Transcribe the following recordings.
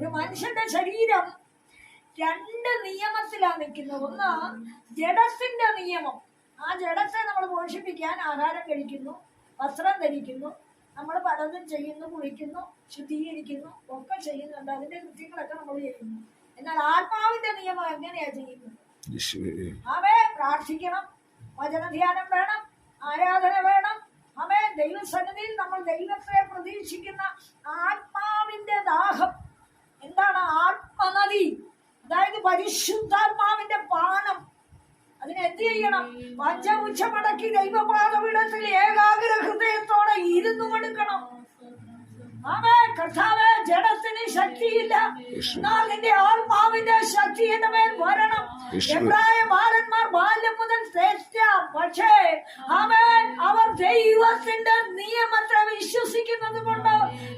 ഒരു മനുഷ്യന്റെ ശരീരം രണ്ട് നിയമത്തിലാണ് നിൽക്കുന്നത്. ഒന്ന് ജഡത്തിന്റെ നിയമം. ആ ജഡത്തെ നമ്മൾ പോഷിപ്പിക്കാൻ ആഹാരം കഴിക്കുന്നു വസ്ത്രം ധരിക്കുന്നു നമ്മൾ പലതും ചെയ്യുന്നു കുളിക്കുന്നു ശുദ്ധീകരിക്കുന്നു ഒക്കെ ചെയ്യുന്നുണ്ട്. അതിന്റെ കൃത്യങ്ങളൊക്കെ നമ്മൾ ചെയ്യുന്നു. എന്നാൽ ആത്മാവിന്റെ നിയമം എങ്ങനെയാ ചെയ്യുന്നത്? അവയെ അവേ പ്രാർത്ഥിക്കണം. വചനധ്യാനം വേണം. ആരാധന വേണം. അവേ ദൈവസന്നിധിയിൽ നമ്മൾ ദൈവത്തെ പ്രതീക്ഷിക്കുന്ന ആത്മാവിന്റെ ദാഹം. എന്താണ് ആത്മനദി? അതായത് പരിശുദ്ധാത്മാവിന്റെ പാനം അതിന് എന്ത് ചെയ്യണം? പഞ്ചമുച്ചമടക്കി ദൈവപാദപീഠത്തിൽ ഏകാഗ്ര ഹൃദയത്തോടെ ഇരുന്നു കൊടുക്കണം. കർത്താവേ ജഡത്തിന് ശക്തിയില്ല. എന്നാൽ നിന്റെ ആത്മാവിന്റെ ശക്തി എന്റെ മേൽ വരണം. എബ്രായ ബാലന്മാർ ബാല്യം മുതൽ തെറ്റാം പക്ഷേ അവൻ അവർ ദൈവത്തിന്റെ നിയമത്തെ വിശ്വസിക്കുന്നത് കൊണ്ട്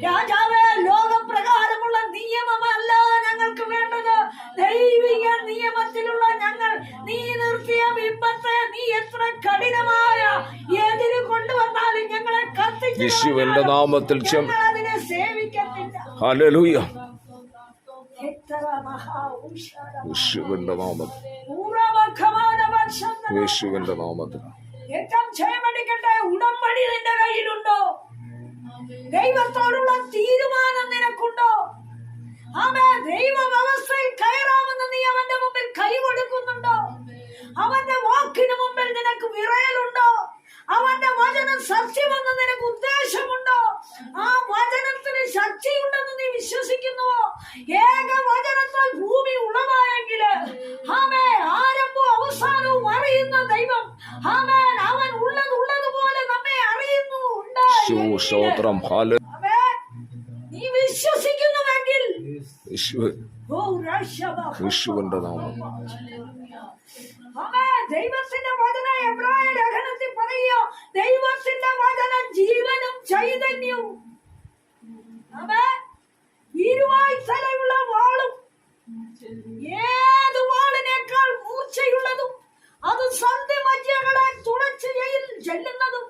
രാജാവേ ലോകപ്രകാരമുള്ള നിയമമല്ല ഞങ്ങൾക്ക് വേണ്ടത്. ദൈവിക നിയമത്തിലുള്ള ഞങ്ങൾ നീ നിർത്തിയ ബിംബത്തെ നീ എത്ര കഠിനമായ എതിര് കൊണ്ടുവന്നാലും ഞങ്ങളെ യേശുവിന്റെ നാമത്തിൽ അതിനെ സേവിക്കത്തില്ല. യേശുവിന്റെ നാമത്തിൽ. ഉറവഖമാനവശം യേശുവിന്റെ നാമത്തിൽ. ഉടമ്പടി നിന്റെ കയ്യിലുണ്ടോ? ദൈവത്തോടുള്ള തീരുമാനം നിനക്കുണ്ടോ? അവൻ ദൈവ വ്യവസ്ഥയിൽ കയറാമെന്ന് നീ അവന്റെ മുമ്പിൽ കൈ അവന്റെ വാക്കിന് മുമ്പിൽ നിനക്ക് വിറയലുണ്ടോ? അവന്റെ വചനം സത്യമെന്ന് നിനക്ക് ഉദ്ദേശമുണ്ടോ? ആ വചനത്തിന് ശക്തിയുണ്ടെന്ന് നീ വിശ്വസിക്കുന്നുവോ? ഏക വചനത്താൽ ഭൂമി ഉളവായെങ്കിൽ ആമേ ആരംഭവും അവസാനവും അറിയുന്ന ദൈവം ആമേൻ അവൻ ഉള്ളത് ഉള്ളതുപോലെ നമ്മെ അറിയുന്നു ഉണ്ട് യേശു സ്തോത്രം ഹാല. നീ വിശ്വസിക്കുന്നുവെങ്കിൽ യേശുവിന്റെ നാമം. ദൈവത്തിന്റെ വചന എബ്രായ ലേഖനത്തിൽ ദൈവത്തിന്റെ വചനം ജീവനും ചൈതന്യവും ആമേൻ. ഇരുവായ് തലയുള്ള വാളും ഏത് വാളിനേക്കാൾ മൂർച്ചയുള്ളതും അത് സന്ധിമജ്ജകളെ തുളച്ചു ചെല്ലുന്നതും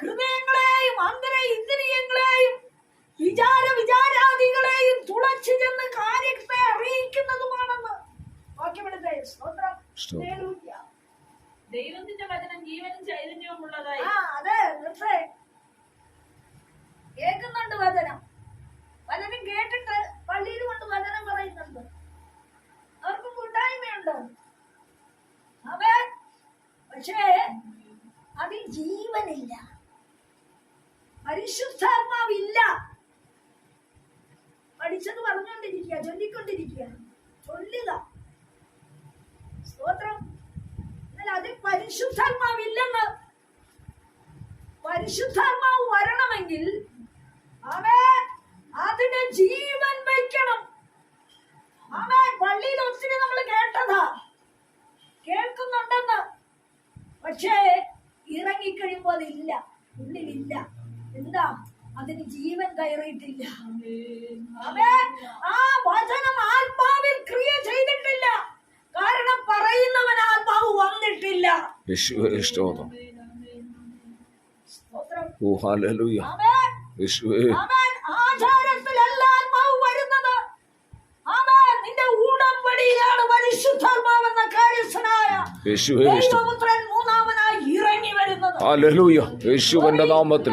ഹൃദയങ്ങളെയും അന്തര ഇന്ദ്രിയങ്ങളെയും വിചാര വിചാരാദികളെയും തുളച്ചു ചെന്ന് കാര്യത്തെ അറിയിക്കുന്നതുമാണെന്ന്. വാക്യമെടുത്തേ സ്തോത്രം. ദൈവത്തിന്റെ വചനം ജീവനും ചൈതന്യവും ഉള്ളതായി. ആ അതെ നിർത്തേ. കേൾക്കുന്നുണ്ട് വചനം. പലരും കേട്ടിട്ട് പള്ളിയിൽ കൊണ്ട് വചനം പറയുന്നുണ്ട്. അവർക്ക് കൂട്ടായ്മയുണ്ട്. അവേ പക്ഷേ അതിൽ ജീവനില്ല. പരിശുദ്ധാത്മാവില്ല. പഠിച്ചത് പറഞ്ഞുകൊണ്ടിരിക്കുക ചൊല്ലിക്കൊണ്ടിരിക്കുക. ചൊല്ലുക. സ്തോത്രം. എന്നാൽ അതിൽ പരിശുദ്ധാത്മാവില്ലെന്ന്. പരിശുദ്ധാത്മാവ് വരണമെങ്കിൽ അവൻ ജീവൻ വയ്ക്കണം. അവൻ പള്ളിയിൽ ഒത്തിരി നമ്മൾ കേട്ടതാ. കേൾക്കുന്നുണ്ടെന്ന്. പക്ഷേ ഇറങ്ങിക്കഴിയുമ്പോൾ അതില്ല. ഉള്ളിലില്ല. എന്താ അതിന് ജീവൻ കയറിയിട്ടില്ല. ആ വചനം ആത്മാവിൽ ക്രിയ ചെയ്തിട്ടില്ല. കാരണം പറയുന്നവൻ ആത്മാവ് വന്നിട്ടില്ല. ആചാരത്തിലല്ല ആത്മാവ് വരുന്നത്. നിന്റെ ഉടമ്പടിയിലാണ് പരിശുദ്ധാത്മാവെന്ന കാര്യസ്ഥനായ മൂന്നാമനായി ഇറങ്ങി വരുന്നത്. യേശുവിന്റെ നാമത്തിൽ.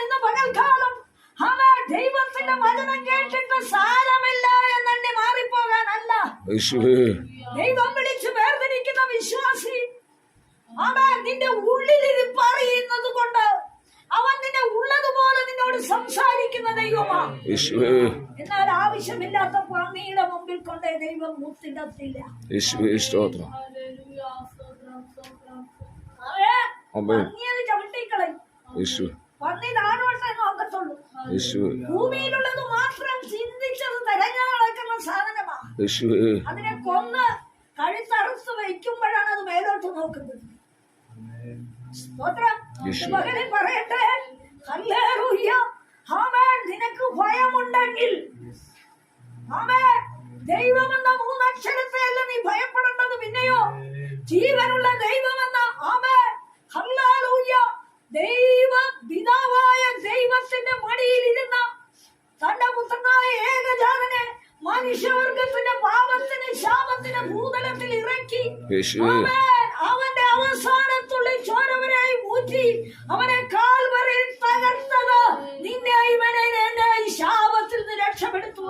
ഇന്ന് പകൽക്കാലം അവൻ ദൈവത്തിന്റെ വചനം കേട്ടിട്ട് സാരമില്ല എന്നെ മാറിപ്പോകാനല്ല. ദൈവം വിളിച്ച് വേർതിരിക്കുന്ന വിശ്വാസി അവൻ നിന്റെ ഉള്ളിലിരിപ്പ് അറിയുന്നത് കൊണ്ട് അവൻ നിന്നെ ഉള്ളതുപോലെ നിന്നോട് സംസാരിക്കുന്ന ദൈവമാ യേശുവേ. എന്നാൽ ആവശ്യമില്ലാത്ത പന്നിയുടെ മുമ്പിൽ കൊണ്ട് ദൈവം മുത്തിടത്തില്ല. സ്തോത്രം. സ്തോത്രം, സ്തോത്രം, ചവിട്ടിക്കളയും. യേശു. നോക്കത്തുള്ളൂ യേശുവേ ഭൂമിയിലുള്ളത് മാത്രം ചിന്തിച്ചത് തിരഞ്ഞു നടക്കുന്ന സാധനമാ. യേശുവേ അതിനെ കൊന്ന് കഴുത്തറുത്ത് വയ്ക്കുമ്പോഴാണ് അത് മേലോട്ട് നോക്കുന്നത്. സ്തോത്രം. യേശു. മകനെ പറയട്ടെ ഹല്ലേലൂയ ആമേൻ നിനക്ക് ഭയമുണ്ടെങ്കിൽ ആമേൻ ദൈവമെന്ന മൂന്നക്ഷരത്തെ അല്ല നീ ഭയപ്പെടേണ്ടത് പിന്നെയോ ജീവനുള്ള ദൈവമെന്ന ആമേൻ ഹല്ലേലൂയ ദൈവ പിതാവായ ദൈവത്തിന്റെ മടിയിൽ ഇരുന്ന തന്റെ പുത്രൻ മനുഷ്യവർഗത്തിന്റെ പാപത്തിന് ശാപത്തിന് ഭൂതലത്തിൽ ഇറക്കി യേശുവേ ആമേൻ. അവന്റെ അവസാനത്തുള്ളി ചോരവരായി ഊറ്റി അവനെ കാൽവറിൽ തകർത്തത് നിന്നെ ഇവനെ എന്നെ ഈ ശാപത്തിൽ നിന്ന് രക്ഷപ്പെടുത്തുവാൻ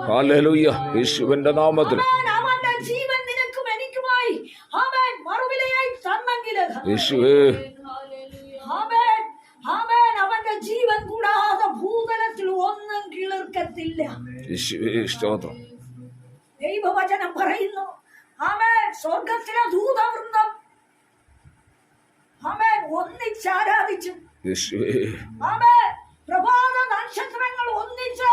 ഹല്ലേലൂയ യേശുവിന്റെ നാമത്തിൽ അവൻ അവന്റെ ജീവൻ നിനക്കും എനിക്കുമായി അവൻ മറുവിലയായി തന്നെങ്കിൽ യേശുവേ. അവന്റെ ജീവൻ കൂടാതെ ഭൂതലത്തിൽ ഒന്നും കിളിർക്കത്തില്ല. സ്തോത്രം. ദൈവവചനം പറയുന്നു. അവൻ സ്വർഗത്തിലെ ദൂതവൃന്ദം. അവൻ ഒന്നിച്ചാരാധിച്ചു അവൻ പ്രഭാത നക്ഷത്രങ്ങൾ ഒന്നിച്ച്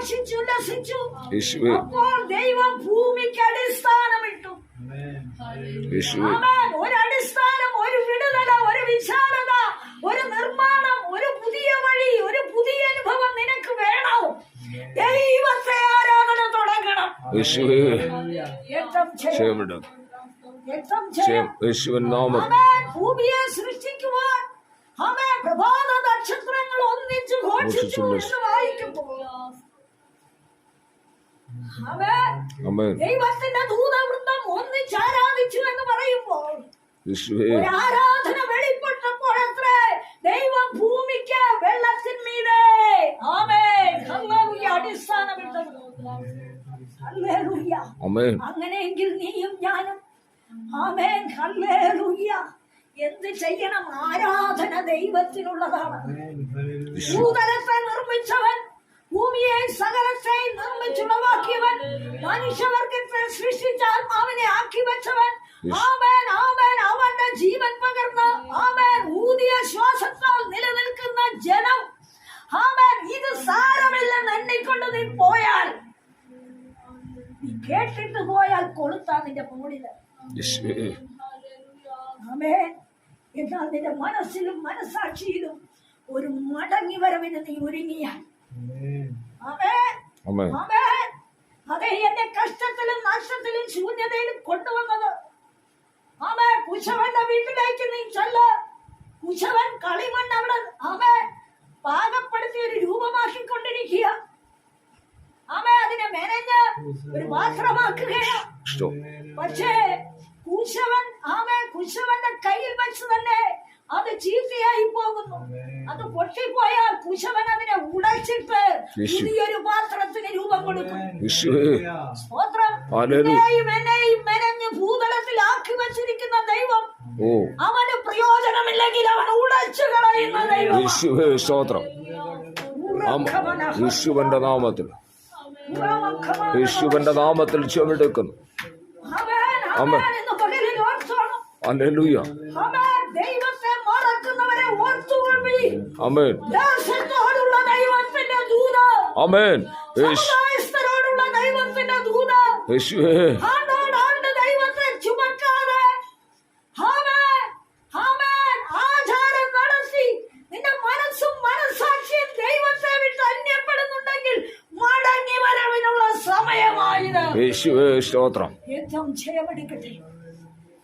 ഘോഷിച്ചുല്ലസിച്ചു ലസിച്ചു അപ്പോൾ ദൈവം ഭൂമിക്ക് അടിസ്ഥാനമിട്ടു. ഒരു അടിസ്ഥാനം ഒരു വിടുതല ഒരു വിശാലത ഒരു നിർമ്മാണം ഒരു പുതിയ വഴി ഒരു പുതിയ അനുഭവം നിനക്ക് വേണം. ദൈവത്തെ ആരാധന തുടങ്ങണം. ഭൂമിയെ സൃഷ്ടിക്കുവാൻ. അവൻ പ്രഭാത നക്ഷത്രങ്ങൾ ഒന്നിച്ചു ഘോഷിച്ചു എന്ന് വായിക്കുമ്പോൾ ദൈവത്തിന്റെ എന്ന് പറയുമ്പോൾ ആരാധന വെളിപ്പെട്ടപ്പോൾ അത്രേ ദൈവം ഭൂമിക്ക് വെള്ളത്തിന്മീതെ അടിസ്ഥാനം അങ്ങനെയെങ്കിൽ നീയും ഞാനും. ആമേൻ. ഹല്ലേലൂയ. എന്ത് ചെയ്യണം? ആരാധന ദൈവത്തിനുള്ളതാണ്. ഭൂതലത്തെ നിർമ്മിച്ചവൻ ഭൂമിയെ സകലത്തെ നിർമ്മിച്ചുളവാക്കിയവൻ മനുഷ്യവർഗത്തെ സൃഷ്ടിച്ച ആത്മാവിനെ ആക്കി വെച്ചവൻ. ആമേൻ ആമേൻ അവന്റെ ജീവൻ പകർന്ന് ആമേൻ ഊതിയ ശ്വാസത്താൽ നിലനിൽക്കുന്ന ജനം. ആമേൻ ഇത് സാരമില്ലെന്ന് എണ്ണിക്കൊണ്ട് നീ പോയാൽ നീ കേട്ടിട്ട് പോയാൽ കൊളുത്താ നിന്റെ മുകളിൽ ആമേൻ. എന്നാൽ നിന്റെ മനസ്സിലും മനസാക്ഷിയിലും ഒരു മടങ്ങി വരവിന് നീ ഒരുങ്ങിയാൽ അതെ എന്റെ കഷ്ടത്തിലും നഷ്ടത്തിലും ശൂന്യതയിലും കൊണ്ടുവന്നത്. ആമേ കുശവന്റെ വീട്ടിലേക്ക് നീ ചൊല്ല. കുശവൻ കളിമണ്ണ് അവിടെ ആമേ പാകപ്പെടുത്തി ഒരു രൂപമാക്കിക്കൊണ്ടിരിക്കുക ആമേ അതിനെ മെനഞ്ഞ് ഒരു പാത്രമാക്കുകയാണ് പക്ഷേ കുശവൻ ആമേ കുശവന്റെ കയ്യിൽ വെച്ച് തന്നെ അത് ചീത്തയായി പോകുന്നു. അത് പൊട്ടിപ്പോയാൽ കുശവൻ അതിനെ ഉടച്ചിട്ട്. പുതിയൊരു പാത്രത്തിന് രൂപം കൊടുക്കും. സ്തോത്രം. എന്നെയും മെനഞ്ഞ് ഭൂതലത്തിൽ ആക്കി വെച്ചിരിക്കുന്ന ദൈവം അവന് പ്രയോജനമില്ലെങ്കിൽ അവൻ ഉടച്ചു കളയുന്ന ദൈവം സ്തോത്രം. യേശുവിന്റെ നാമത്തിൽ. യേശുവിന്റെ നാമത്തിൽ ചെവിടെക്കുന്നു ആമേൻ. ഹല്ലേലൂയ. അമേൻ ദേശത്തോടുള്ള ദൈവത്തിന്റെ ദൂത്. അമേൻ സമുദായസ്ഥരോടുള്ള ദൈവത്തിന്റെ ദൂത്. യേശുവേ ആണ്ടോടാണ്ട് ദൈവത്തെ ചുമക്കാതെ ആമേൻ, ആമേൻ, ആചാരം നടത്തി നിന്റെ മനസ്സും മനസ്സാക്ഷിയും ദൈവത്തെ വിട്ട് അന്യപ്പെടുന്നുണ്ടെങ്കിൽ മടങ്ങി വരവിനുള്ള സമയമായത് യേശുവേ സ്തോത്രം. യുദ്ധം ചെയ്യപ്പെടുക്കട്ടെ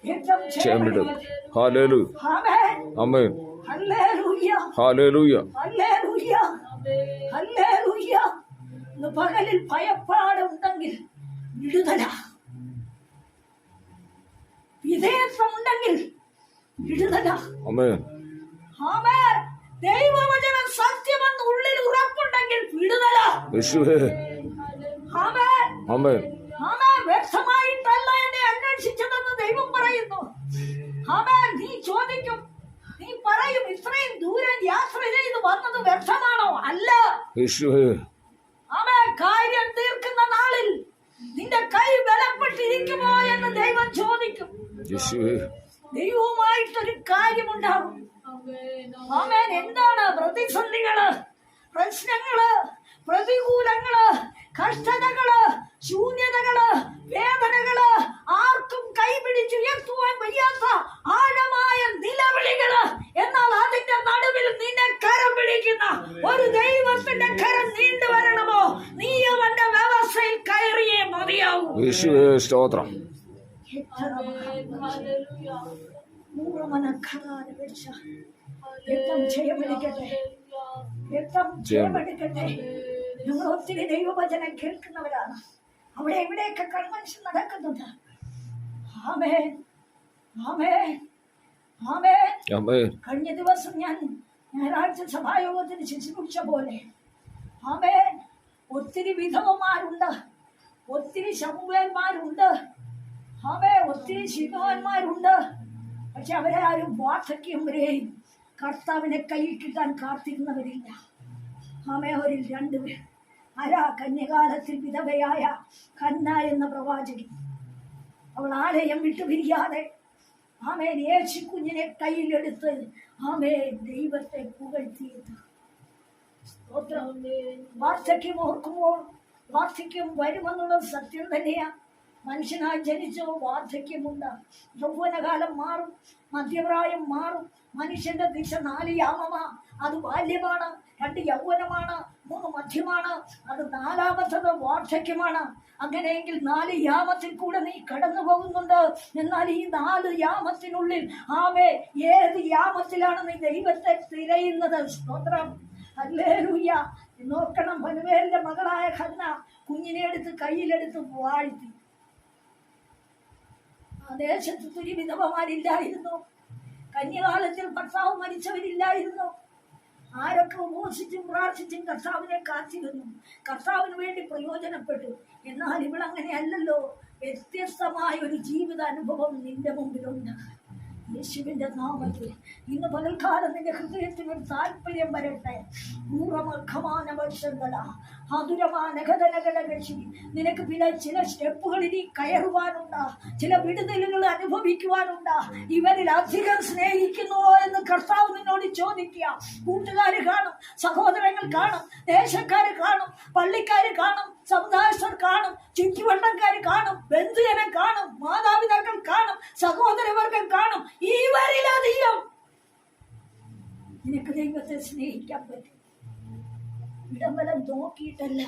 യുദ്ധം ചെവിടും ചെയ്യപ്പെടുകട്ടെ ആമേൻ. ആമേൻ. അമേൻ ഹല്ലേലൂയ ഹല്ലേലൂയ ഹല്ലേലൂയ ഹല്ലേലൂയ ഇന്ന് പകലിൽ ഭയപ്പാടുണ്ടെങ്കിൽ വിടുതല. വിധേയത്വമുണ്ടെങ്കിൽ വിടുതല. അമേൻ ആമേൻ. ദൈവവചനം സത്യമെന്ന് ഉള്ളിൽ ഉറപ്പുണ്ടെങ്കിൽ വിടുതല. യേശുവേ. ആമേൻ. അമേൻ ആമേൻ. വ്യക്തമായിട്ടല്ല എന്നെ അന്വേഷിച്ചതെന്ന് ദൈവം പറയുന്നു. ആമേൻ. നീ ചോദിക്കും. നീ പറയും ഇത്രയും ദൂരം യാത്ര ചെയ്ത് വന്നത് വ്യർത്ഥമാണോ? അല്ല. യേശുവേ. ആമേൻ കാര്യം തീർക്കുന്ന നാളിൽ നിന്റെ കൈ ബലപ്പെട്ടിരിക്കുമോ എന്ന് ദൈവം ചോദിക്കും. യേശുവേ. ദൈവവുമായിട്ടൊരു കാര്യമുണ്ടാകും. ആമേൻ എന്താണ് പ്രതിസന്ധികൾ പ്രശ്നങ്ങൾ? പ്രതികൂലങ്ങൾ കഷ്ടതകൾ ശൂന്യതകൾ വേദനകൾ ആർക്കും കൈപിടിച്ചുയർത്തുവാൻ വയ്യാത്ത ആഴമായ നിലവിളികൾ എന്നാൽ അതിന്റെ നടുവിൽ നിന്നെ കരം പിടിക്കുന്ന ഒരു ദൈവത്തിന്റെ കരം നീണ്ടു വരണമോ? നീ അവന്റെ വ്യവസ്ഥയിൽ കയറിയേ മതിയാവൂ. സ്തോത്രം. രക്തം ജയമെടുക്കട്ടെ യുദ്ധം ചെയ്യപ്പെടുക്കട്ടെ ഞങ്ങൾ ഒത്തിരി ദൈവവചനം കേൾക്കുന്നവരാണ്. അവിടെ എവിടെയൊക്കെ കൺവെൻഷൻ നടക്കുന്നത് ആമേ ആമേ ആമേ കഴിഞ്ഞ ദിവസം ഞാൻ ഞായറാഴ്ച സഭായോഗത്തിന് ശുശ്രൂഷ പോലെ. ആമേ ഒത്തിരി വിധവമാരുണ്ട്. ഒത്തിരി ശമുവേന്മാരുണ്ട്. ആമേ ഒത്തിരി ശിവന്മാരുണ്ട് പക്ഷെ അവരെ ആരും വാർദ്ധക്യം വരെയും കർത്താവിനെ കൈ കിട്ടാൻ കാത്തിരുന്നവരില്ല. ആമേ അവരിൽ രണ്ടുപേർ ആരാ കന്യകാലത്തിൽ വിധവയായ കന്ന എന്ന പ്രവാചകി അവൾ ആലയം വിട്ടുപിരിയാതെ ആമേൻ യേശു കുഞ്ഞിനെ കയ്യിലെടുത്ത് ആമേൻ ദൈവത്തെ പുകഴ്ത്തിയത്. വാർദ്ധക്യം ഓർക്കുമ്പോൾ വാർദ്ധക്യം വരുമെന്നുള്ള സത്യം തന്നെയാ. മനുഷ്യനായി ജനിച്ചോ വാർദ്ധക്യമുണ്ട്. യൗവനകാലം മാറും മധ്യപ്രായം മാറും. മനുഷ്യന്റെ ദിശ നാല് യാമമാ. അത് ബാല്യമാണ് രണ്ട് യൗവനമാണ്. മൂന്ന് മധ്യമാണ് അത് നാലാമത്തത് വാർദ്ധക്യമാണ്. അങ്ങനെയെങ്കിൽ നാല് യാമത്തിൽ കൂടെ നീ കടന്നു പോകുന്നുണ്ട്. എന്നാൽ ഈ നാല് യാമത്തിനുള്ളിൽ ആവേ ഏത് യാമത്തിലാണ് നീ ദൈവത്തെ തിരയുന്നത്? സ്തോത്രം. അല്ലേലൂയ്യ നോക്കണം പനുവേലിന്റെ മകളായ ഖന്ന കുഞ്ഞിനെ എടുത്ത് കയ്യിലെടുത്ത് വാഴ്ത്തി. ആ ദേശത്ത് തുരി വിധവമാരില്ലായിരുന്നു കന്യകാലത്തിൽ ഭർത്താവ് മരിച്ചവരില്ലായിരുന്നു. ആരൊക്കെ ഉപവസിച്ചും പ്രാർത്ഥിച്ചും കർത്താവിനെ കാത്തിരുന്നു? കർത്താവിന് വേണ്ടി പ്രയോജനപ്പെട്ടു. എന്നാൽ ഇവളങ്ങനെ അല്ലല്ലോ വ്യത്യസ്തമായ ഒരു ജീവിത അനുഭവം നിന്റെ മുമ്പിലുണ്ട്. യേശുവിന്റെ നാമത്തിൽ ഇന്ന് പകൽക്കാലം നിന്റെ ഹൃദയത്തിൽ ഒരു താല്പര്യം വരട്ടെ. പൂർവമഖമാന വർഷങ്ങള ഹതുരമാനഘടനകളകശി നിനക്ക് പിന്നെ ചില സ്റ്റെപ്പുകളിൽ ഇനി കയറുവാനുണ്ടാ ചില വിടുതലുകൾ അനുഭവിക്കുവാനുണ്ടാ. ഇവരിൽ അധികം സ്നേഹിക്കുന്നുവോ എന്ന് കർത്താവ് നിന്നോട് ചോദിക്കുക. കൂട്ടുകാർ കാണും സഹോദരങ്ങൾ കാണും ദേശക്കാർ കാണും പള്ളിക്കാർ കാണും സമുദായസ്ഥർ കാണും ചുറ്റുവട്ടക്കാർ കാണും ബന്ധുജനം കാണും മാതാപിതാക്കൾ കാണും സഹോദരവർഗം കാണും. ഇവരിലധികം നിനക്ക് ദൈവത്തെ സ്നേഹിക്കാൻ പറ്റും. ഇടംബലം നോക്കിയിട്ടല്ല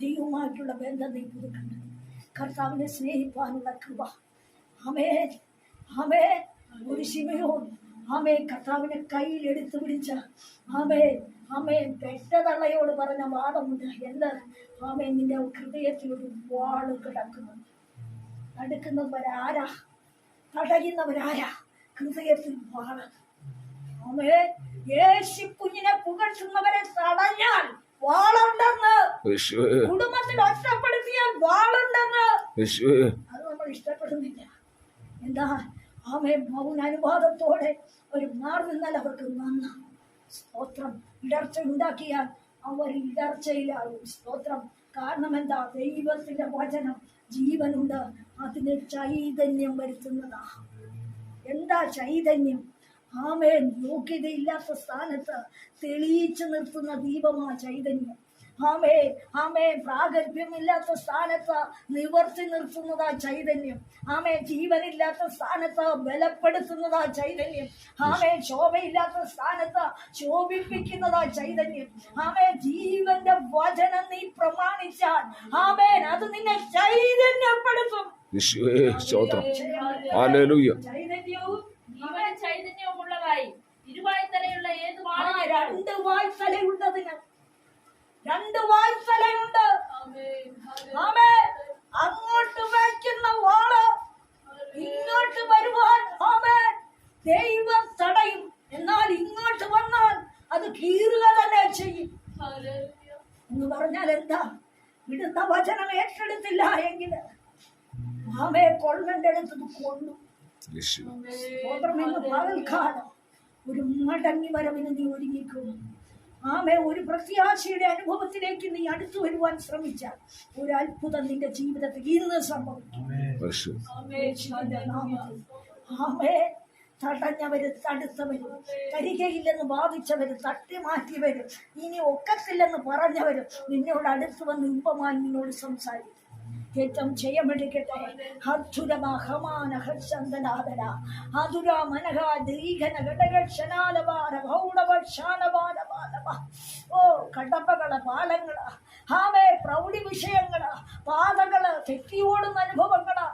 ദൈവമായിട്ടുള്ള ബന്ധം നീ പുതുക്കുന്നത്. കർത്താവിനെ സ്നേഹിപ്പാനുള്ള കൃപ. അമേ അമേ ഒരു ശിവയോൻ ആമേ കർത്താവിനെ കയ്യിൽ എടുത്തു പിടിച്ച. ആമേ ആമേ പെട്ടതള്ളയോട് പറഞ്ഞ വാദമുണ്ട് എന്ത്? ആമേ നിന്റെ ഹൃദയത്തിൽ ഒരു വാൾ കിടക്കുന്നു തടുക്കുന്നവരാരാ തടയുന്നവരാരാ? ഹൃദയത്തിൽ വാൾ ആമേ യേശു കുഞ്ഞിനെ പുകഴ്ത്തുന്നവരെ തടഞ്ഞാൽ വാളുണ്ടെന്ന്. കുടുംബത്തിൽ ഒറ്റപ്പെടുത്തിയാൽ വാളുണ്ടെന്ന്. അത് നമ്മൾ ഇഷ്ടപ്പെടുന്നില്ല. എന്താ? ആമേ മൗന അനുവാദത്തോടെ ഒരു മാറി നിന്നാൽ അവർക്ക് നന്ന സ്തോത്രം ഇടർച്ച ഉണ്ടാക്കിയാൽ അവർ ഇടർച്ചയിലാകും. സ്തോത്രം. കാരണം എന്താ? ദൈവത്തിന്റെ വചനം ജീവനുണ്ട്. അതിന് ചൈതന്യം വരുത്തുന്നതാ. എന്താ ചൈതന്യം? ആമേൻ. യോഗ്യതയില്ലാത്ത സ്ഥാനത്ത് തെളിയിച്ചു നിർത്തുന്ന ദീപമാ ചൈതന്യം. ആമേ ആമേ പ്രാഗൽഭ്യമില്ലാത്ത സ്ഥാനത്ത് നിവർത്തി നിർത്തുന്നതാ ചൈതന്യം. ആമേ ജീവനില്ലാത്ത സ്ഥാനത്ത് ബലപ്പെടുത്തുന്നതാ ചൈതന്യം. ആമേ ശോഭയില്ലാത്ത സ്ഥാനത്ത് ശോഭിപ്പിക്കുന്നതാ ചൈതന്യം. ആമേ ജീവന്റെ വചനം നീ പ്രമാണിച്ചാൽ ആമേൻ അത് നിന്നെ ചൈതന്യപ്പെടുത്തും. സ്തോത്രം ഹല്ലേലൂയ ചൈതന്യവും ജീവൻ ചൈതന്യവുമുള്ളതായി ഇരുവായ്ത്തലയുള്ള ഏത് ആ വാളും രണ്ട് വായ്ത്തലയുണ്ടതിന് രണ്ട് വായ്ത്തലയുണ്ട് ആമേ അങ്ങോട്ട് വയ്ക്കുന്ന വാൾ ഇങ്ങോട്ട് വരുവാൻ ആമേ ദൈവം തടയും. എന്നാൽ ഇങ്ങോട്ട് വന്നാൽ അത് കീറുക തന്നെ ചെയ്യും. എന്ന് പറഞ്ഞാൽ എന്താ? ഇടുന്ന വചനം ഏറ്റെടുത്തില്ല എങ്കിൽ ആമേ കൊള്ളന്റെ അടുത്തത് കൊള്ളു പകൽക്കാലം ഒരു മടങ്ങി വരവിന് നീ ഒരുങ്ങിക്കും. ആമേ ഒരു പ്രത്യാശയുടെ അനുഭവത്തിലേക്ക് നീ അടുത്തു വരുവാൻ ശ്രമിച്ചാൽ ഒരു അത്ഭുതം നിന്റെ ജീവിതത്തിൽ ഇന്ന് സംഭവിക്കും. ആമേ. തടഞ്ഞവര് തടുത്തവരും കരികയില്ലെന്ന് ബാധിച്ചവര് തട്ടി മാറ്റിയവരും ഇനി ഒക്കത്തില്ലെന്ന് പറഞ്ഞവരും നിന്നോട് അടുത്ത് വന്ന് ഇമ്പമായി നിന്നോട് സംസാരിക്കും. ഏറ്റവും ജയമെടുക്കട്ടെ ഹധുരമഹമാന ഹർഷന്തനാദന ഹധുര മനഹ ദീഘന ഘടകക്ഷനാലപാല ഭൗണവക്ഷാനപാലപാലവ ഓ കടപ്പകള് പാലങ്ങള് ആമേ പ്രൗഢി വിഷയങ്ങള് പാതകള് തെറ്റിയോടുന്ന അനുഭവങ്ങള്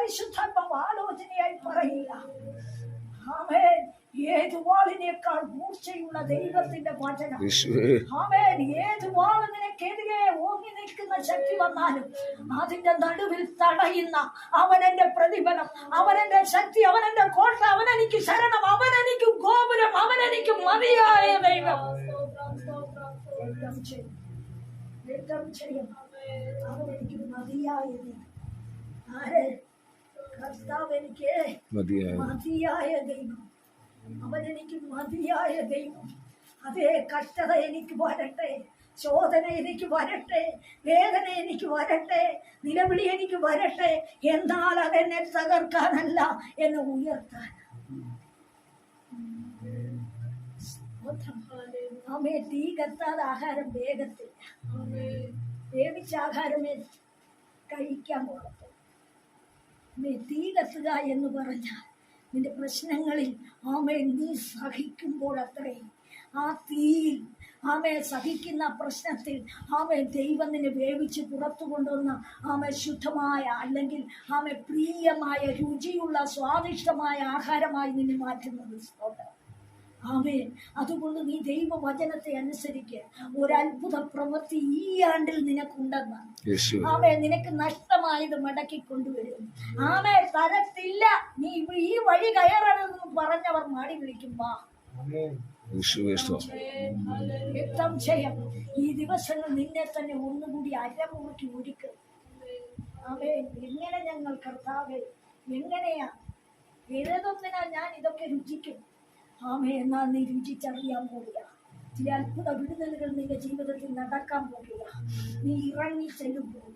പരിശുദ്ധാത്മാവ് ആലോചനയായി പറയില്ല ആമേൻ. ഏത് വാളിനേക്കാൾ മൂർച്ചയുള്ള ദൈവത്തിന്റെ വചനം. ആമേൻ. ഏത് വാൾ നിനക്കെതിരെ ഓങ്ങി നിൽക്കുന്ന ശക്തി വന്നാലും അതിന്റെ നടുവിൽ തടയുന്ന അവനെന്റെ പ്രതിഫലം അവനെന്റെ ശക്തി അവനെന്റെ കോട്ട അവനെനിക്ക് ശരണം അവനെനിക്ക് ഗോപുരം അവനെനിക്ക് മതിയായ ദൈവം. ചെയ്യും. ചെയ്യും. അവനെനിക്ക് മതിയായ ദൈവം. ആരെ? കർത്താവ് എനിക്ക് മതിയായ ദൈവം. അവൻ എനിക്ക് മതിയായ ദൈവം. അതേ കഷ്ടത എനിക്ക് വരട്ടെ. ശോധന എനിക്ക് വരട്ടെ. വേദന എനിക്ക് വരട്ടെ. നിലവിളി എനിക്ക് വരട്ടെ. എന്നാൽ അതെന്നെ തകർക്കാനല്ല എന്നെ ഉയർത്താൻ. അമ്മേ തീ കത്താതെ ആഹാരം വേഗത്തില്ല വേവിച്ച ആഹാരമേ കഴിക്കാൻ പോകത്തുള്ളൂ. നീ തീ കത്തുക എന്ന് പറഞ്ഞാൽ നിന്റെ പ്രശ്നങ്ങളിൽ ആമേ നീ സഹിക്കുമ്പോൾ അത്രേ. ആ തീയിൽ ആമയെ സഹിക്കുന്ന പ്രശ്നത്തിൽ ആമയെ ദൈവത്തിന് വേവിച്ച് പുറത്തു കൊണ്ടുവന്ന ആമ ശുദ്ധമായ അല്ലെങ്കിൽ ആമ പ്രിയമായ രുചിയുള്ള സ്വാദിഷ്ടമായ ആഹാരമായി നിന്നെ മാറ്റുന്നത് സ്തോത്രം. ആമേൻ. അതുകൊണ്ട് നീ ദൈവവചനത്തെ അനുസരിക്കുക അത്ഭുത പ്രവൃത്തി ഈ ആണ്ടിൽ നിനക്കുണ്ടെന്ന്. ആമേ നിനക്ക് നഷ്ടമായത് മടക്കി കൊണ്ടുവരും. ആമേ തരത്തില്ല. നീ ഈ വഴി കയറണമെന്ന് പറഞ്ഞവർ മാടി വിളിക്കുമ്പോ വാ. യുദ്ധം ചെയ്യാം ഈ ദിവസങ്ങൾ നിന്നെ തന്നെ ഒന്നുകൂടി അരമുറുക്കി ഒരുക്ക്. ആമേ എങ്ങനെ ഞങ്ങൾ കർത്താവേ? എങ്ങനെയാ? ഏതൊന്നിനാ ഞാൻ ഇതൊക്കെ രുചിക്കും. ആമേ എന്നാൽ നീ രുചിച്ചറിയാൻ പോകുക ചില അത്ഭുത വിടുതലുകൾ നിന്റെ ജീവിതത്തിൽ നടക്കാൻ പോകുക നീ ഇറങ്ങി ചെല്ലുമ്പോൾ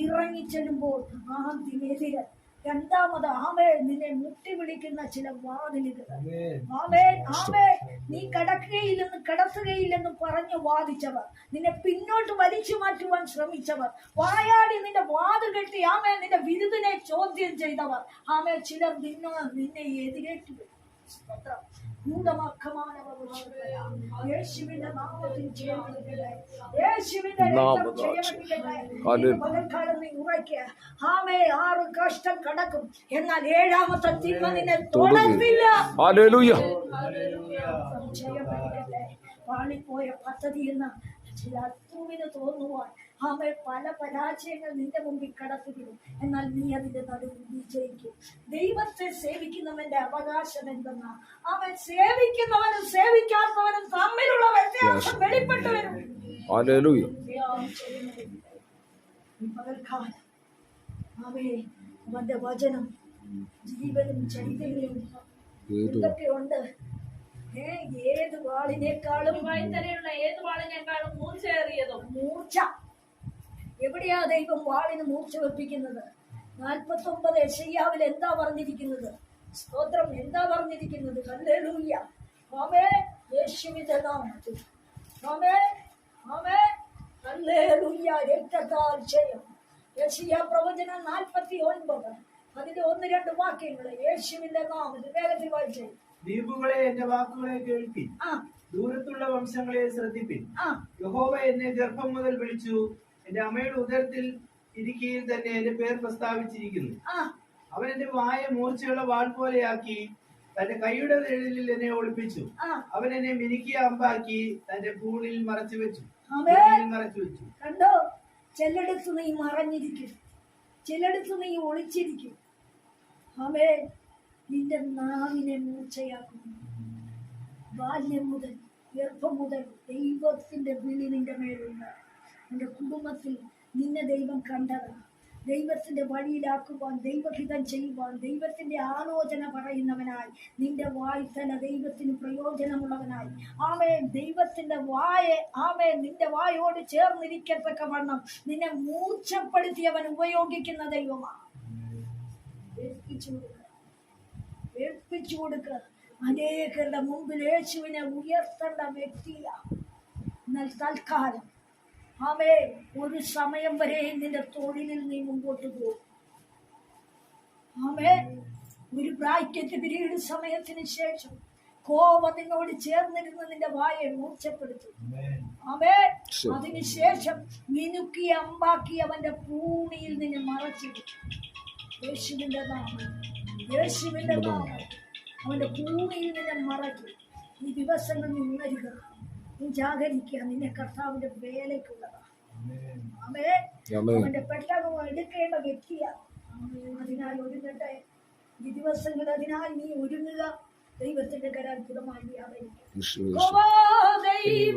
ഇറങ്ങി ചെല്ലുമ്പോൾ ആദ്യമെതിരെ രണ്ടാമത് ആമേ നിന്നെ മുട്ടി വിളിക്കുന്ന ചില വാതിലുകൾ. ആമേ. ആമേ നീ കടക്കുകയില്ലെന്ന് കിടത്തുകയില്ലെന്ന് പറഞ്ഞു വാദിച്ചവർ നിന്നെ പിന്നോട്ട് വലിച്ചു മാറ്റുവാൻ ശ്രമിച്ചവർ വായാടി നിന്റെ വാത് കെട്ടി ആമേ നിന്റെ വിരുദിനെ ചോദ്യം ചെയ്തവർ. ആമേ ചിലർ നിന്നോ നിന്നെ എതിരേറ്റു. ആമേ ആറ് കഷ്ടം കടക്കും. എന്നാൽ ഏഴാമത്തെ തിന്മ നിന്നെ ചെയ്യപ്പെടട്ടെ. പാളിപ്പോയ പദ്ധതി എന്ന ചില അത്രുവിന് തോന്നുവാൻ ആമേ പല പരാജയങ്ങൾ നിന്റെ മുമ്പിൽ കടത്തിവിടും. എന്നാൽ നീ അതിന്റെ നടുവിൽ വിജയിക്കും ദൈവത്തെ സേവിക്കുന്നവന്റെ അവകാശം എന്തെന്നാ? അവൻ സേവിക്കുന്നവനും സേവിക്കാത്തവനും തമ്മിലുള്ള വ്യത്യാസം. വെളിപ്പെട്ടു വരും. പകൽക്കാലം ആമേ അവന്റെ വചനം ജീവനും ചൈതന്യവും ഏ ഏത് വാളിനേക്കാളും വൈത്തരയുള്ള ഏത് വാളിനേക്കാളും മൂർച്ചയേറിയതും? മൂർച്ച. എവിടെയാ ദൈവം വാളിന് മൂർച്ച വെപ്പിക്കുന്നത്? നാൽപ്പത്തി ഒമ്പത് യശയ്യാവിൽ എന്താ പറഞ്ഞിരിക്കുന്നത്? സ്തോത്രം എന്താ പറഞ്ഞിരിക്കുന്നത്? ഹല്ലേലൂയ മാമേ യേശുവിന്റെ നാമത്തിൽ. മാമേ മാമേ ഹല്ലേലൂയ രക്തത്താൽ ജയം. യശയ്യ പ്രവചനം നാൽപ്പത്തി ഒൻപത് അതിന്റെ ഒന്ന് രണ്ട് വാക്യങ്ങൾ യേശുവിന്റെ നാമത്തിൽ വേഗത്തിൽ വായിച്ചേ. ദ്വീപുകളെ എന്റെ വാക്കുകളെ കേൾപ്പിൻ. ദൂരത്തുള്ള വംശങ്ങളെ ശ്രദ്ധിപ്പിൻ. യഹോവ എന്നെ ഗർഭം മുതൽ വിളിച്ചു. എന്റെ അമ്മയുടെ ഉദരത്തിൽ ഇരിക്കയിൽ തന്നെ എന്റെ പേർ പ്രസ്താവിച്ചിരിക്കുന്നു. അവൻ എന്റെ വായ മൂർച്ചയുള്ള വാൾ പോലെയാക്കി തന്റെ കൈയുടെ നിഴലിൽ എന്നെ ഒളിപ്പിച്ചു. അവൻ എന്നെ മിനുക്കിയ അമ്പാക്കി തന്റെ പൂണിൽ മറച്ചു വെച്ചു. മറച്ചു വെച്ചു. കണ്ടോ? ചിലടത്ത് നീ മറഞ്ഞിരിക്കും. ചിലടത്ത് നീ ഒളിച്ചിരിക്കും. അവേ നിന്റെ നാവിനെ മൂർച്ചയാക്കുന്നു. ബാല്യം മുതൽ ഗർഭം മുതൽ ദൈവത്തിന്റെ വിളി നിന്റെ മേലുണ്ട്. നിന്റെ കുടുംബത്തിൽ നിന്നെ ദൈവം കണ്ടതാണ് ദൈവത്തിന്റെ വഴിയിലാക്കുവാൻ ദൈവഹിതം ചെയ്യുവാൻ ദൈവത്തിന്റെ ആലോചന പറയുന്നവനായി. നിന്റെ തന്നെ ദൈവത്തിന് പ്രയോജനമുള്ളവനായി. ആമേ ദൈവത്തിന്റെ വായ ആമേ നിന്റെ വായോട് ചേർന്നിരിക്കത്തക്ക വണ്ണം നിന്നെ മൂർച്ചപ്പെടുത്തിയവൻ ഉപയോഗിക്കുന്ന ദൈവമാണ്. ഏൽപ്പിച്ചു കൊടുക്കുക. അനേകരുടെ മുമ്പിൽ യേശുവിനെ ഉയർത്തേണ്ട വ്യക്തിയാണ് എന്നാൽ തൽക്കാലം ആമേ ഒരു സമയം വരെ നിന്റെ തൊഴിലിൽ നീ മുമ്പോട്ട് പോകും ആമേ ഒരു ബ്രാക്കറ്റ് പിരീഡ് സമയത്തിന് ശേഷം കോപം നിന്നോട് ചേർന്നിരുന്ന് നിന്റെ വായെ മൂർച്ചപ്പെടുത്തും. അവേ. അതിനുശേഷം മിനുക്കി അമ്പാക്കി അവന്റെ പൂണിയിൽ നിന്നെ മറച്ചിടും. യേശുവിന്റെ നാമം യേശുവിന്റെ നാമം. അവന്റെ പൂണിയിൽ നിന്നെ മറക്കും ഈ ദിവസങ്ങൾ നീ ഉണരുക. നീ ജാഗരിക്കുക. നിന്നെ കർത്താവിന്റെ വേലയ്ക്കുള്ളതാണ് അവേ ആമേൻ. അവന്റെ പെട്ടകം എടുക്കേണ്ട വ്യക്തിയാണ് അതിനാൽ ഒരുങ്ങട്ടെ. ഈ ദിവസങ്ങൾ അതിനാൽ നീ ഒരുങ്ങുക. ദൈവത്തിന്റെ. ഓ ദൈവ